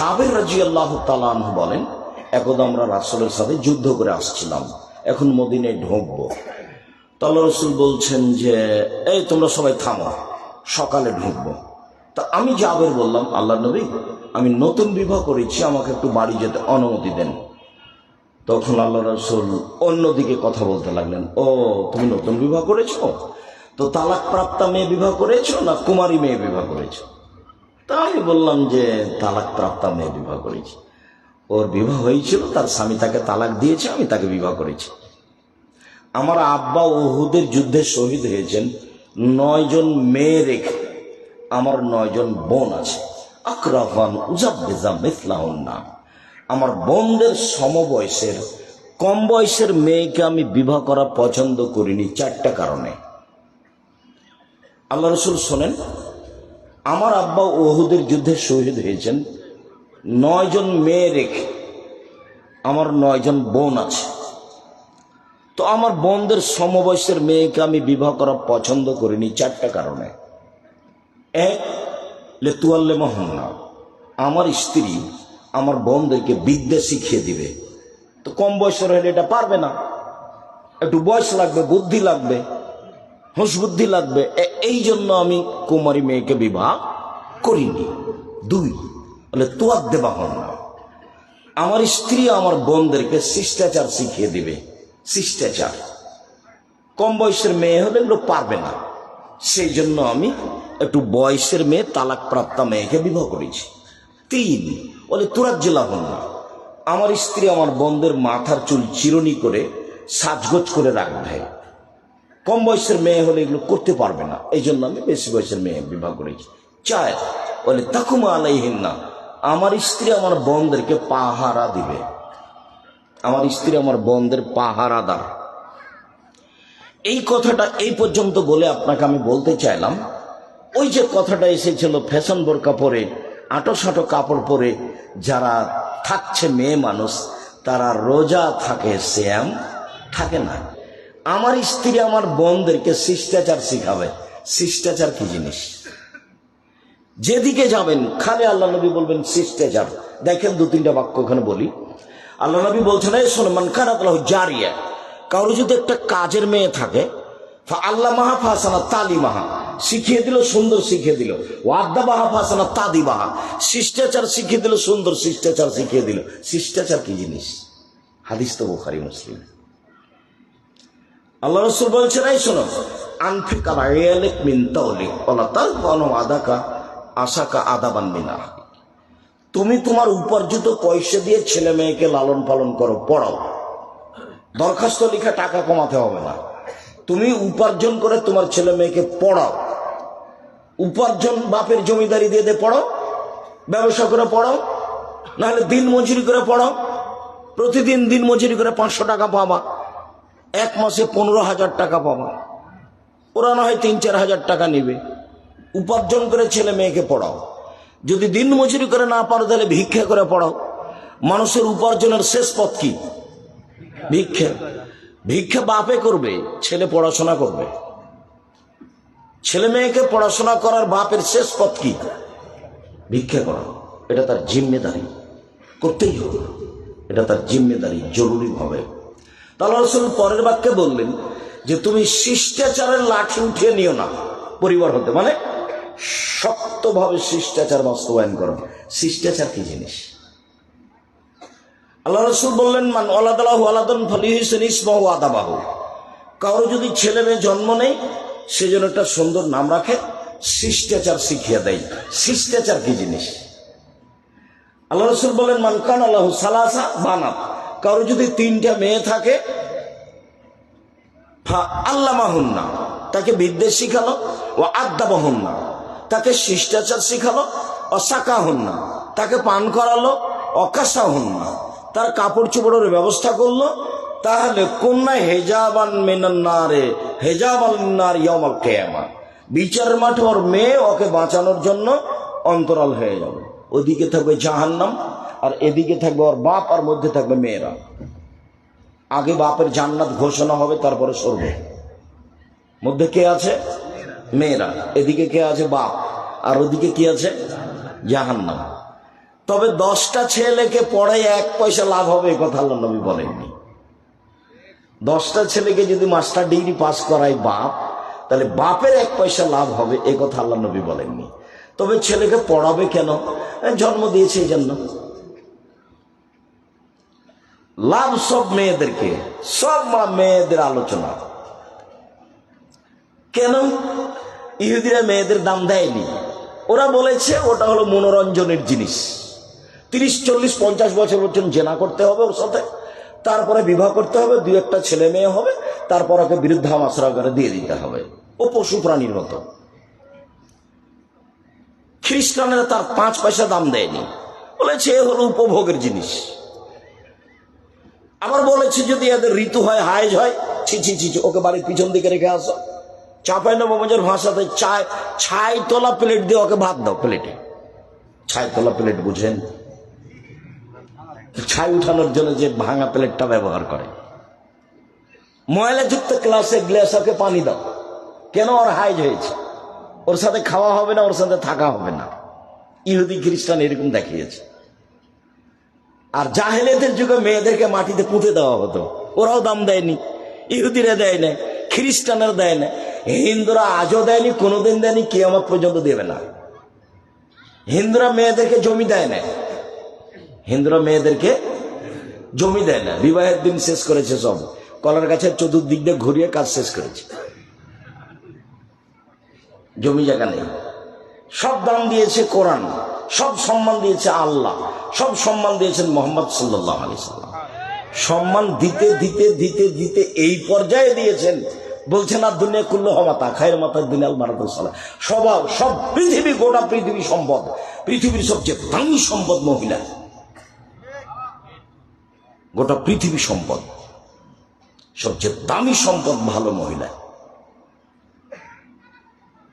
জাবের রাজি আল্লাহ তালাহ বলেন, একদা আমরা রাসুলের সাথে যুদ্ধ করে আসছিলাম, এখন মদিনে ঢুকবো। তাল্লা রসুল বলছেন যে, এই তোমরা সবাই থামো, সকালে ঢুকবো। তা আমি জাবের বললাম আল্লাহ নবী, আমি নতুন বিবাহ করেছি, আমাকে একটু বাড়ি যেতে অনুমতি দেন। তখন আল্লাহ রসুল অন্যদিকে কথা বলতে লাগলেন, ও, তুমি নতুন বিবাহ করেছ? তো তালাক প্রাপ্তা মেয়ে বিবাহ করেছ না কুমারী মেয়ে বিবাহ করেছ? তা আমি বললাম যে তালাক প্রাপ্তা মেয়ে বিবাহ করেছি। ওর বিবাহ হয়েছিল, তার স্বামী তাকে তালাক দিয়েছে, আমি তাকে বিবাহ করেছি। আমার আব্বা ওহুদের যুদ্ধে শহীদ হয়েছেন নয়জন মেয়ে রেখে। আমার নয়জন বোন আছে। আকরাফান উজাবেজা মিথলাহন নাম। আমার বোনদের সমবয়সের, কম বয়সের মেয়েকে আমি বিবাহ করা পছন্দ করিনি, চারটা কারণে। আল্লাহ রসুল শোনেন আমার আব্বা ওহুদের যুদ্ধে শহীদ হয়েছেন। নয়জন মেয়ে রেখে আমার নয়জন বোন আছে। তো আমার বোনদের সমবয়সের মেয়েকে আমি বিবাহ করা পছন্দ করিনি চারটা কারণে। এক, লেতুয়াল্লে মহন্না। আমার স্ত্রী আমার বোনদেরকে বিদ্যা শিখিয়ে দিবে। তো কম বয়সের হলে এটা পারবে না। একটু বয়স লাগবে, বুদ্ধি লাগবে। হুঁশ বুদ্ধি লাগবে এই জন্য আমি কুমারী মেয়েকে বিবাহ করিনি। দুই, বলে তোয়ার দেবা হন না। আমার স্ত্রী আমার বোনদেরকে শিষ্টাচার শিখিয়ে দিবে। শিষ্টাচার। কম বয়সের মেয়ে হলে এগুলো পারবে না। সেই জন্য আমি একটু বয়সের মেয়ে তালাক প্রাপ্তা মেয়েকে বিবাহ করেছি। তিন, বলে তুরাত জেলা হন না। আমার স্ত্রী আমার বোনদের মাথার চুল চিরনি করে সাজগোজ করে রাখবে। কম বয়সের মেয়ে হলে এগুলো করতে পারবে না। এই জন্য আমি বেশি বয়সের মেয়ে বিবাহ করেছি। চায়, বলে তাকুমা আলাইহিন না আমার স্ত্রী আমার বোনদেরকে পাহারা দিবে। আমার স্ত্রী আমার বোনদের পাহারাদার এই কথাটা এই পর্যন্ত বলে আপনাকে আমি বলতে চাইলাম। ওই যে কথাটা এসেছিল ফ্যাশন বোরকা পরে আটো সাটো কাপড় পরে যারা থাকছে মেয়ে মানুষ, তারা রোজা থাকে, শ্যাম থাকে না। আমার স্ত্রী আমার বোনদেরকে শিষ্টাচার শিখাবে। শিষ্টাচার কি জিনিস? যেদিকে যাবেন, খালি আল্লাহ নবী বলবেন শিষ্টাচার। দেখেন দু তিনটা বাক্য ওখানে বলি। আল্লাহ নবী বলছেন, এই শোনো, মান খারাপ জারিয়া। কারও যদি একটা কাজের মেয়ে থাকে আল্লাহ মাহা ফাসানা তালি মাহা শিখিয়ে দিল, সুন্দর শিখিয়ে দিল। ওয়াদ্দা বাহা ফাসানা তাদি বাহা শিষ্টাচার শিখিয়ে দিল, সুন্দর শিষ্টাচার শিখিয়ে দিল। শিষ্টাচার কি জিনিস? হাদিস তো বুখারি, মুসলিম। আল্লাহ রসুল বলছেন, এই শোনো তুমি তোমার উপার্জিত পয়সা দিয়ে ছেলে মেয়েকে লালন পালন করো, পড়াও। দরখাস্ত টাকা কমাতে হবে না। তুমি উপার্জন করে তোমার ছেলে মেয়েকে পড়াও। উপার্জন বাপের জমিদারি দিয়ে দিয়ে পড়াও, ব্যবসা করে পড়াও, নাহলে দিন মজুরি করে পড়াও। প্রতিদিন দিন মজুরি করে পাঁচশো টাকা পাবা। এক মাসে পনেরো হাজার টাকা পাবা। ওরা না হয় তিন, চার হাজার টাকা নিবে। উপার্জন করে ছেলে মেয়েকে পড়াও। যদি দিন মজুরি করে না পারো, তাহলে ভিক্ষা করে পড়াও। মানুষের উপার্জনের শেষ পথ কি? ভিক্ষা। ভিক্ষা বাপে করবে, ছেলে পড়াশোনা করবে। ছেলে মেয়েকে পড়াশোনা করার বাপের শেষ পথ কি? ভিক্ষা করা। এটা তার জিম্মেদারি। করতেই হবে। এটা তার জিম্মেদারি। জরুরি ভাবে তাহলে পরের বাক্যে বললেন যে তুমি শিষ্টাচারের লাঠি উঠিয়ে নিও না। পরিবার হতে মানে শক্তভাবে শিষ্টাচার বাস্তবায়ন করো। শিষ্টাচার কি জিনিস? আল্লাহ রসুল বললেন, মান আলাদালাহু আলাদন ফলিহিসেন ইসমাহু আদাবাহু। কারও যদি ছেলে মেয়ে জন্ম নেই সেজন্য একটা সুন্দর নাম রাখে, শিষ্টাচার শিখিয়ে দেয়। শিষ্টাচার কি জিনিস? আল্লাহ রসুল বলেন মানকান আল্লাহ সালাসা বানাত। কারও যদি তিনটা মেয়ে থাকে আল্লাহ মাহুন্না তাকে বিদ্বেষ শিখালো, ও আড্ডা না তাকে শিষ্টাচার শিখালো অসাকা না তাকে পান করালো অকাশা না তার কাপড় চোপড়ের ব্যবস্থা করল, তাহলে কন্যা হেজাবান মেনান্নারে হেজাবাল নার ইয়মাল কেয়ামা। বিচারের মাঠে ওর মেয়ে ওকে বাঁচানোর জন্য অন্তরাল হয়ে যাবে। ওদিকে থাকবে জাহান্নাম। আর এদিকে থাকবে ওর বাপ, আর মধ্যে থাকবে মেয়েরা। আগে বাপের জান্নাত ঘোষণা হবে, তারপরে সরবে। মধ্যে কে আছে? মেয়েরা। এদিকে কে আছে? বাপ। আর ওদিকে কি আছে? জাহান্নাম। তবে দশটা ছেলেকে পড়াই এক পয়সা লাভ হবে, এ কথা আল্লাহ নবী বলেননি। দশটা ছেলেকে যদি মাস্টার ডিগ্রি পাস করায় বাপ, তাহলে বাপের এক পয়সা লাভ হবে, এ কথা আল্লাহ নবী বলেননি। তবে ছেলেকে পড়াবে কেন? জন্ম দিয়েছে এই জন্য। লাভ সব মেয়েদেরকে, সব মা মেয়েদের আলোচনা। কেন? ইহুদিরা মেয়েদের দাম দেয়নি। ওরা বলেছে ওটা হলো মনোরঞ্জনের জিনিস। তিরিশ, চল্লিশ, পঞ্চাশ বছর পর্যন্ত জেনা করতে হবে ওর সাথে। তারপরে বিবাহ করতে হবে দু একটা ছেলে মেয়ে হবে, তারপর ওকে বৃদ্ধামাশ্রা করে দিয়ে দিতে হবে। ও পশু প্রাণীর মতো। খ্রিস্টানেরা তার পাঁচ পয়সা দাম দেয়নি। বলেছে এ হলো উপভোগের জিনিস। আবার বলেছি যদি এদের ঋতু হয়, হাইজ হয়, ছি ছি ছি ওকে বাড়ির পিছন দিকে রেখে আসো। চাপাই নবাবের ভাষাতে, চায়, ছাই তোলা প্লেট দিয়ে ওকে ভাত দাও প্লেটে। ছাই তোলা প্লেট বুঝেন? ছাই উঠানোর জন্য যে ভাঙা প্লেটটা ব্যবহার করে। ময়লাযুক্ত ক্লাসে গ্লাস ওকে পানি দাও। কেন ওর হাইজ হয়েছে? ওর সাথে খাওয়া হবে না, ওর সাথে থাকা হবে না। ইহুদি খ্রিস্টান এরকম দেখিয়েছে। আর জাহেলেদের যুগে মেয়েদেরকে মাটিতে পুঁতে দেওয়া হতো। ওরাও দাম দেয়নি, ইহুদিরা দেয় না খ্রিস্টানরা দেয় না হিন্দুরা আজও দেয়নি, কোনোদিন দেয়নি, কেয়ামত পর্যন্ত দেবে না। হিন্দুরা মেয়েদেরকে জমি দেয় না হিন্দুরা মেয়েদেরকে জমি দেয় না বিবাহের দিন শেষ করেছে সব। কলার গাছের চতুর্দিক দিয়ে ঘুরিয়ে কাজ শেষ করেছে। জমি জায়গা নেই। সব দাম দিয়েছে কোরআন। সব সম্মান দিয়েছে আল্লাহ, সব সম্মান দিয়েছেন মোহাম্মদ সাল্লাহ আলি সাল্লাম। সম্মান দিতে দিতে দিতে দিতে এই পর্যায়ে দিয়েছেন। বলছেন, আর দুনিয়া কুল্ল হমাতা খায়ের মাতার দিনাল মারাতুসাল্লাহ সবাব সব পৃথিবী, গোটা পৃথিবী সম্পদ, পৃথিবীর সবচেয়ে দামি সম্পদ মহিলা। গোটা পৃথিবী সম্পদ, সবচেয়ে দামি সম্পদ ভালো মহিলা।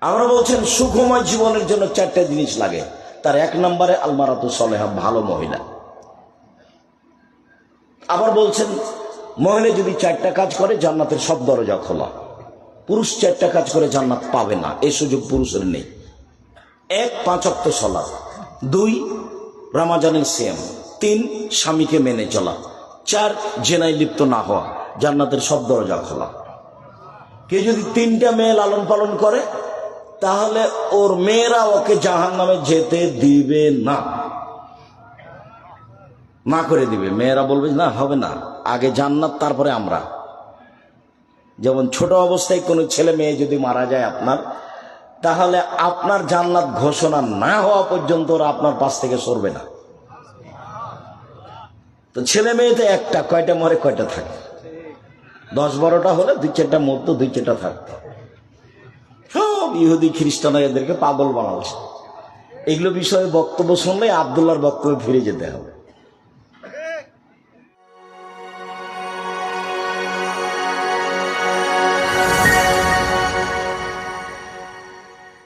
আমরা বলছেন, সুখময় জীবনের জন্য চারটা জিনিস লাগে। তার এক নম্বরে আলমারাতু সলেহা, ভালো মহিলা। আবার বলছেন, মহিলা যদি চারটা কাজ করে, জান্নাতের সব দরজা খোলা। পুরুষ চারটা কাজ করে, জান্নাত পাবে না। এই সুযোগ পুরুষের নেই। এক পাঁচক্ত সলা দুই, রামাজানের সিয়াম। তিন, স্বামীকে মেনে চলা। চার, জেনায় লিপ্ত না হওয়া। জান্নাতের সব দরজা খোলা। কে যদি তিনটা মেয়ে লালন পালন করে তাহলে ওর মেয়েরা ওকে জাহান নামে যেতে দিবে না। না করে দিবে। মেয়েরা বলবে না, হবে না। আগে জান্নাত, তারপরে আমরা। যেমন ছোট অবস্থায় কোনো ছেলে মেয়ে যদি মারা যায় আপনার, তাহলে আপনার জান্নাত ঘোষণা না হওয়া পর্যন্ত ওরা আপনার পাশ থেকে সরবে না। তো ছেলে মেয়েতে একটা, কয়টা মরে কয়টা থাকে? দশ বারোটা হলে দুই চারটা মরতো, দুই চারটা থাকতো। সব ইহুদি খ্রিস্টানরা এদেরকে পাগল বানাচ্ছে। এগুলো বিষয়ে বক্তব্য শুনলে আবদুল্লাহর বক্তব্যে ফিরে যেতে হবে।